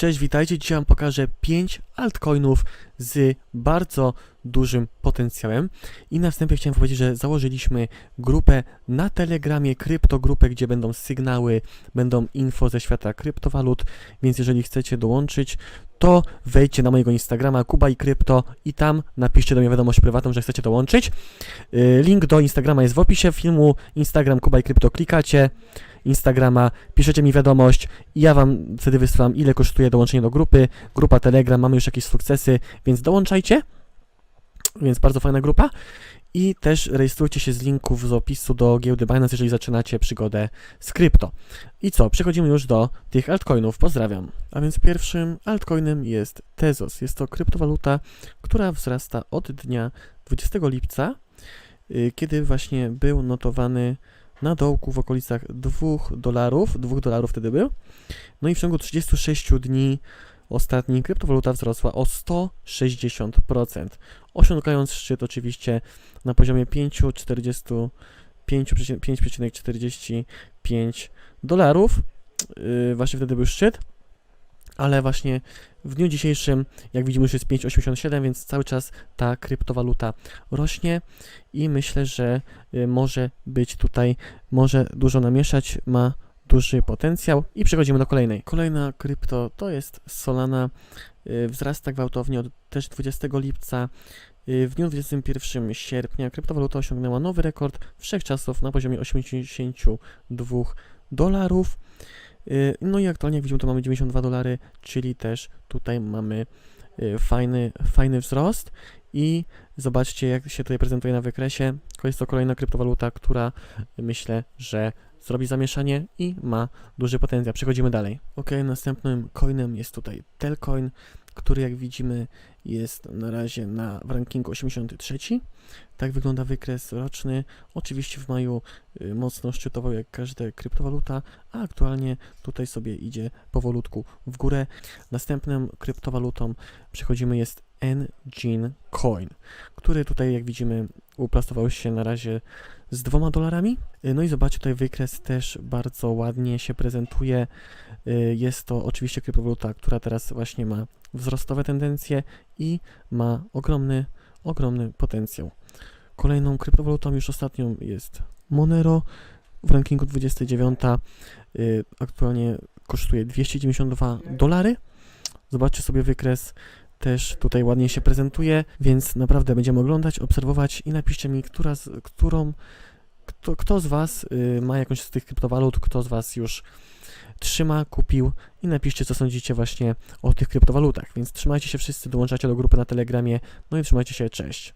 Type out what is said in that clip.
Cześć, witajcie. Dzisiaj Wam pokażę 5 altcoinów z bardzo dużym potencjałem. I na wstępie chciałem powiedzieć, że założyliśmy grupę na Telegramie, kryptogrupę, gdzie będą sygnały, będą info ze świata kryptowalut, więc jeżeli chcecie dołączyć, to wejdźcie na mojego Instagrama Kuba i Krypto i tam napiszcie do mnie wiadomość prywatną, że chcecie dołączyć. Yy, Link do Instagrama jest w opisie filmu. Instagram Kuba i Krypto klikacie. Instagrama, piszecie mi wiadomość i ja wam wtedy wysyłam ile kosztuje dołączenie do grupy. Grupa Telegram, mamy już jakieś sukcesy, więc dołączajcie. Więc bardzo fajna grupa. I też rejestrujcie się z linków z opisu do giełdy Binance, jeżeli zaczynacie przygodę z krypto. I co, przechodzimy już do tych altcoinów. Pozdrawiam. A więc pierwszym altcoinem jest Tezos. Jest to kryptowaluta, która wzrasta od dnia 20 lipca, y, kiedy właśnie był notowany na dołku w okolicach 2 dolarów, 2 dolarów wtedy był. No i w ciągu 36 dni ostatni kryptowaluta wzrosła o 160%, osiągając szczyt oczywiście na poziomie 5,40 5,45 dolarów. Yy, właśnie wtedy był szczyt. Ale właśnie w dniu dzisiejszym, jak widzimy, już jest 5,87, więc cały czas ta kryptowaluta rośnie i myślę, że y, może być tutaj, może dużo namieszać, ma duży potencjał i przechodzimy do kolejnej. Kolejna krypto to jest Solana, y, wzrasta gwałtownie od też 20 lipca. Y, W dniu 21 sierpnia kryptowaluta osiągnęła nowy rekord wszechczasów na poziomie 82 dolarów. Y, No i aktualnie jak widzimy to mamy 92 dolary, czyli też tutaj mamy y, fajny, fajny wzrost i zobaczcie jak się tutaj prezentuje na wykresie. Jest to kolejna kryptowaluta, która myślę, że zrobi zamieszanie i ma duży potencjał. Przechodzimy dalej. Ok, następnym coinem jest tutaj Telcoin, który jak widzimy jest na razie na, w rankingu 83. Tak wygląda wykres roczny. Oczywiście w maju y, mocno szczytował jak każda kryptowaluta, a aktualnie tutaj sobie idzie powolutku w górę. Następną kryptowalutą przechodzimy jest Engine Coin, który tutaj jak widzimy uplastował się na razie z dwoma dolarami. Y, No i zobaczcie tutaj wykres też bardzo ładnie się prezentuje. Y, Jest to oczywiście kryptowaluta, która teraz właśnie ma wzrostowe tendencje i ma ogromny, ogromny potencjał. Kolejną kryptowalutą już ostatnią jest Monero w rankingu 29. y, Aktualnie kosztuje 292 dolary. Zobaczcie sobie wykres. Też tutaj ładnie się prezentuje, więc naprawdę będziemy oglądać, obserwować i napiszcie mi, która z, którą, kto, kto z Was y, ma jakąś z tych kryptowalut, kto z Was już trzyma, kupił i napiszcie, co sądzicie właśnie o tych kryptowalutach. Więc trzymajcie się wszyscy, dołączacie do grupy na Telegramie, no i trzymajcie się, cześć.